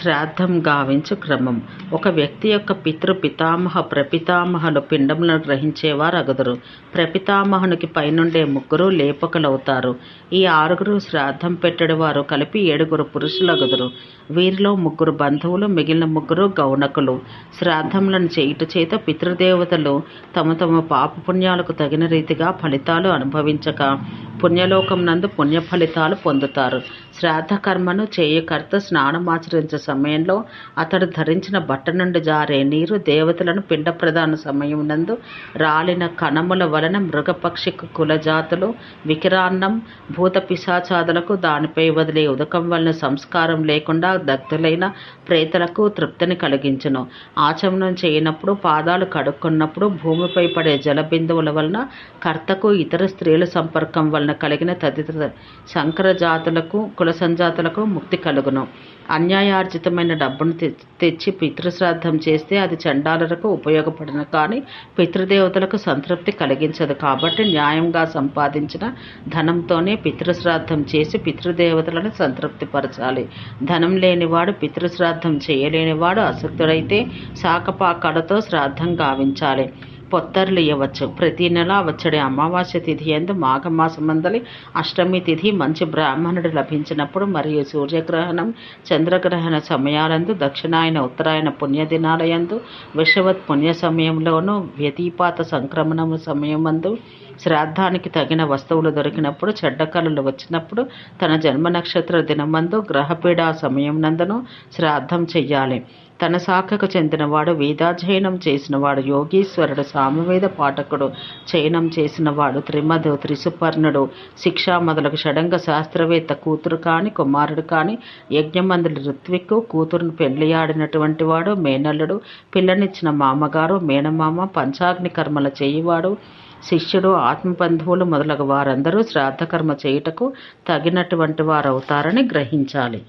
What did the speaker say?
శ్రాద్ధం గావించు క్రమం. ఒక వ్యక్తి యొక్క పితృ పితామహ ప్రపితామహను పిండములను గ్రహించేవారు అగుదురు. ప్రపితామహునికి పైనుండే ముగ్గురు లేపకులవుతారు. ఈ ఆరుగురు శ్రాద్ధం పెట్టడి వారు కలిపి ఏడుగురు పురుషులగుదురు. వీరిలో ముగ్గురు బంధువులు మిగిలిన ముగ్గురు గౌణకులు శ్రాద్ధములను చేయుట చేత పితృదేవతలు తమ తమ పాపపుణ్యాలకు తగిన రీతిగా ఫలితాలు అనుభవించక పుణ్యలోకం నందు పుణ్య ఫలితాలు పొందుతారు. శ్రాద్ధకర్మను చేయకర్త స్నానమాచరించే సమయంలో అతడు ధరించిన బట్ట నుండి జారే నీరు దేవతలను పిండ ప్రదాన సమయం నందు రాలిన కణముల వలన మృగపక్షి కులజాతులు వికిరాన్నం భూత పిశాచాదులకు దానిపై వదిలే ఉదకం వలన సంస్కారం లేకుండా దగ్ధులైన ప్రేతలకు తృప్తిని కలిగించును. ఆచమనం చేయనప్పుడు పాదాలు కడుక్కున్నప్పుడు భూమిపై పడే జల బిందువుల వలన కర్తకు ఇతర స్త్రీల సంపర్కం వలన కలిగిన తదితర శంకర జాతులకు కుల సంజాతులకు ముక్తి కలుగును. అన్యాయార్జితమైన డబ్బును తెచ్చి పితృశ్రాద్ధం చేస్తే అది చండాలకు ఉపయోగపడను కానీ పితృదేవతలకు సంతృప్తి కలిగించదు కాబట్టి న్యాయంగా సంపాదించిన ధనంతోనే పితృశ్రాద్ధం చేసి పితృదేవతలను సంతృప్తిపరచాలి. ధనం లేనివాడు పితృశ్రాద్ధం చేయలేనివాడు అసక్తుడైతే శాకపాకాలతో శ్రాద్ధం గావించాలి. పొత్తర్లు ఇవ్వచ్చు ప్రతి నెల వచ్చడే అమావాస్య తిథి ఎందు మాఘమాసమందలి అష్టమి తిథి మంచి బ్రాహ్మణుడు లభించినప్పుడు మరియు సూర్యగ్రహణం చంద్రగ్రహణ సమయాలందు దక్షిణాయన ఉత్తరాయణ పుణ్యదినాలయందు విషవత్ పుణ్య సమయంలోనూ వ్యతిపాత సంక్రమణము సమయమందు శ్రాద్ధానికి తగిన వస్తువులు దొరికినప్పుడు చెడ్డ కళలు వచ్చినప్పుడు తన జన్మ నక్షత్ర దినమందు గ్రహపీడా సమయం నందును శ్రాద్ధం చెయ్యాలి. తన శాఖకు చెందినవాడు వేదాధ్యయనం చేసినవాడు యోగీశ్వరుడు సామవేద పాఠకుడు చయనం చేసినవాడు త్రిమధు త్రిసుపర్ణుడు శిక్షా మొదలగు షడంగ శాస్త్రవేత్త కూతురు కాని కుమారుడు కాని యజ్ఞమందులు ఋత్విక్కు కూతురును పెళ్ళియాడినటువంటి వాడు మేనల్లుడు పిల్లనిచ్చిన మామగారు మేనమామ పంచాగ్ని కర్మల చేయివాడు శిష్యుడు ఆత్మబంధువులు మొదలగు వారందరూ శ్రాద్ధకర్మ చేయుటకు తగినటువంటి వారవుతారని గ్రహించాలి.